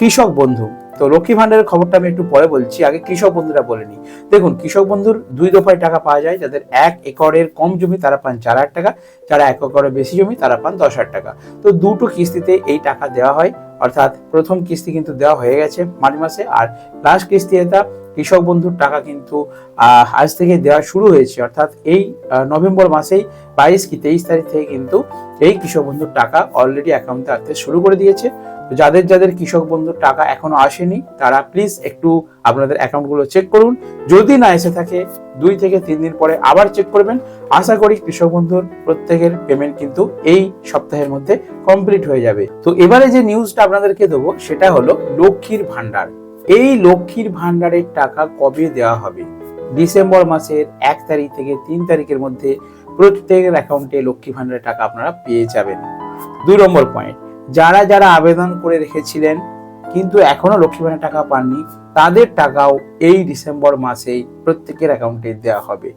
কৃষক বন্ধু। তো লক্ষ্মী ভান্ডারের খবরটা আমি একটু পরে বলছি, আগে কৃষক বন্ধুরা বলে নি দেখুন, কৃষক বন্ধুর দুই দফায় টাকা পাওয়া যায়। যাদের এক একরের কম জমি, তারা পান চার হাজার টাকা। যারা এক একরের বেশি জমি, তারা পান দশ হাজার টাকা। তো দুটো কিস্তিতে এই টাকা দেওয়া হয়। অর্থাৎ প্রথম কিস্তি কিন্তু দেওয়া হয়ে গেছে মার্চ মাসে। আর লাস্ট কিস্তি এটা কৃষক বন্ধুর টাকা কিন্তু আজ থেকে দেওয়া শুরু হয়েছে। অর্থাৎ এই নভেম্বর মাসেই বাইশ কি তেইশ তারিখ থেকে কিন্তু এই কৃষক বন্ধুর টাকা অলরেডি অ্যাকাউন্টে আসতে শুরু করে দিয়েছে। যাদের যাদের কৃষক বন্ধুর টাকা এখনও আসেনি, তারা প্লিজ একটু আপনাদের অ্যাকাউন্টগুলো চেক করুন। যদি না এসে থাকে, দুই থেকে তিন দিন পরে আবার চেক করবেন। আশা করি কৃষক বন্ধুর প্রত্যেকের পেমেন্ট কিন্তু এই সপ্তাহের মধ্যে কমপ্লিট হয়ে যাবে। তো এবারে যে নিউজটা আপনাদেরকে দেবো, সেটা হলো লক্ষ্মীর ভান্ডার এই লক্ষ্মীর ভান্ডারের টাকা কবে দেওয়া হবে? ডিসেম্বর মাসের এক তারিখ থেকে তিন তারিখের মধ্যে প্রত্যেকের অ্যাকাউন্টে লক্ষ্মী ভান্ডারের টাকা আপনারা পেয়ে যাবেন। দুই নম্বর পয়েন্ট যারা যারা আবেদন করে রেখেছিলেন, কিন্তু এখনও লক্ষ্মী ভান্ডার টাকা পাননি, তাদের টাকাও এই ডিসেম্বর মাসেই প্রত্যেকের অ্যাকাউন্টে দেওয়া হবে।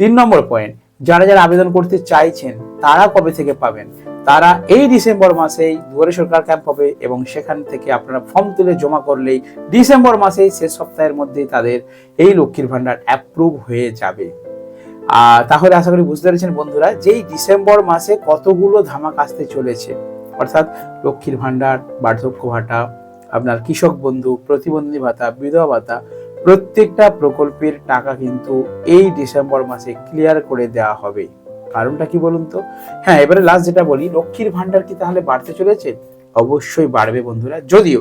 তিন নম্বর পয়েন্ট যারা যারা আবেদন করতে চাইছেন, তারা কবে থেকে পাবেন? তারা এই ডিসেম্বর মাসেই দুয়ারে সরকার ক্যাম্প হবে এবং সেখান থেকে আপনারা ফর্ম তুলে জমা করলেই ডিসেম্বর মাসেই শেষ সপ্তাহের মধ্যেই তাদের এই লক্ষ্মীর ভান্ডার অ্যাপ্রুভ হয়ে যাবে। আর তাহলে আশা করি বুঝতে পেরেছেন বন্ধুরা যে এই ডিসেম্বর মাসে কতগুলো ধামাক আসতে চলেছে অর্থাৎ লক্ষ্মীর ভান্ডার বার্ধক্য ভাতা, আপনার কৃষক বন্ধু, প্রতিবন্ধী ভাতা, বিধবা ভাতা, প্রত্যেকটা প্রকল্পের টাকা কিন্তু এই ডিসেম্বর মাসে ক্লিয়ার করে দেওয়া হবে। কারণটা কি বলুন তো? হ্যাঁ এবারে লাস্ট যেটা বলি, লক্ষ্মীর ভাণ্ডার কি তাহলে বাড়তে চলেছে? অবশ্যই বাড়বে বন্ধুরা। যদিও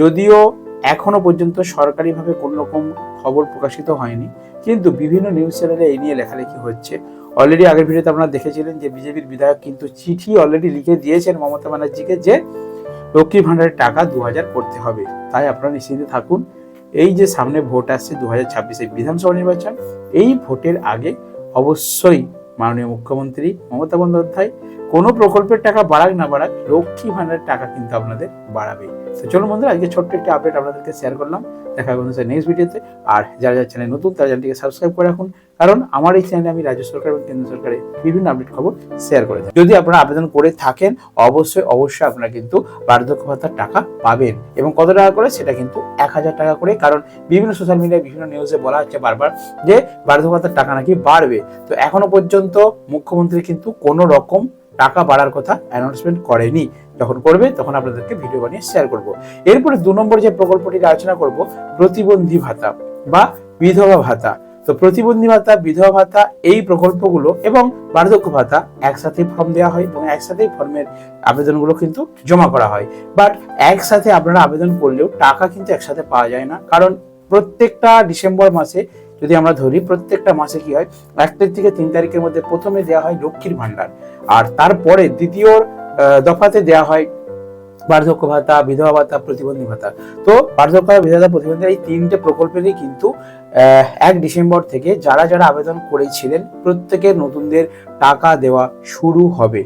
যদিও এখনও পর্যন্ত সরকারিভাবে কোনো রকম খবর প্রকাশিত হয়নি, কিন্তু বিভিন্ন নিউজ চ্যানেলে এই নিয়ে লেখালেখি হচ্ছে। অলরেডি আগের ভিডিওতে আপনারা দেখেছিলেন যে বিজেপির বিধায়ক কিন্তু চিঠি অলরেডি লিখে দিয়েছেন মমতা ব্যানার্জিকে যে লক্ষ্মী ভান্ডারের টাকা দু হাজার করতে হবে। তাই আপনারা নিশ্চিন্তে থাকুন। এই যে সামনে ভোট আসছে দু হাজার ছাব্বিশে বিধানসভা নির্বাচন, এই ভোটের আগে অবশ্যই মাননীয় মুখ্যমন্ত্রী মমতা বন্দ্যোপাধ্যায় কোনো প্রকল্পের টাকা বাড়াক না বাড়াক, লক্ষ্মী ভান্ডারের টাকা কিন্তু আপনাদের বাড়াবে। তো চলুন বন্ধুরা, আজকে ছোট্ট একটি আপডেট আপনাদেরকে শেয়ার করলাম। দেখা হবে নেক্সট ভিডিওতে আর যারা যারা চ্যানেল নতুন, তারা চ্যানেলটিকে সাবস্ক্রাইব করে রাখুন। কারণ আমার এই চ্যানেলে আমি রাজ্য সরকার এবং কেন্দ্র সরকারের বিভিন্ন আপডেট খবর শেয়ার করে থাকি। যদি আপনারা আবেদন করে থাকেন, অবশ্যই অবশ্যই আপনারা কিন্তু বার্ধক্য ভাতার টাকা পাবেন এবং কত টাকা করে? সেটা কিন্তু এক হাজার টাকা করে। কারণ বিভিন্ন সোশ্যাল মিডিয়ায় বিভিন্ন নিউজে বলা হচ্ছে বারবার যে বার্ধক্য ভাতার টাকা নাকি বাড়বে। তো এখনও পর্যন্ত মুখ্যমন্ত্রী কিন্তু কোনো রকম টাকা বাড়ার কথা অ্যানাউন্সমেন্ট করেনি। যখন করবে, তখন আপনাদেরকে ভিডিও বানিয়ে শেয়ার করব। এরপরে দু নম্বর যে প্রকল্পটি আলোচনা করব, প্রতিবন্ধী ভাতা বা বিধবা ভাতা। তো প্রতিবন্ধী ভাতা, বিধবা ভাতা, এই প্রকল্পগুলো এবং বার্ধক্য ভাতা একসাথে ফর্ম দেওয়া হয় এবং একসাথেই ফর্মের আবেদনগুলো কিন্তু জমা করা হয়। বাট একসাথে আপনারা আবেদন করলেও টাকা কিন্তু একসাথে পাওয়া যায় না। কারণ প্রত্যেকটা ডিসেম্বর মাসে যদি আমরা ধরি, প্রত্যেকটা মাসে কি হয়, এক তারিখ থেকে তিন তারিখের মধ্যে প্রথমে দেওয়া হয় লক্ষ্মীর ভাণ্ডার। আর তারপরে দ্বিতীয় দফাতে দেওয়া হয় বার্ধক্য ভাতা, বিধবা ভাতা, প্রতিবন্ধী ভাতা। তো বার্ধক্য ভাতা, বিধবা প্রতিবন্ধী এই তিনটে প্রকল্পেরই কিন্তু এক ডিসেম্বর থেকে যারা যারা আবেদন করেছিলেন, প্রত্যেকের নতুনদের টাকা দেওয়া শুরু হবে।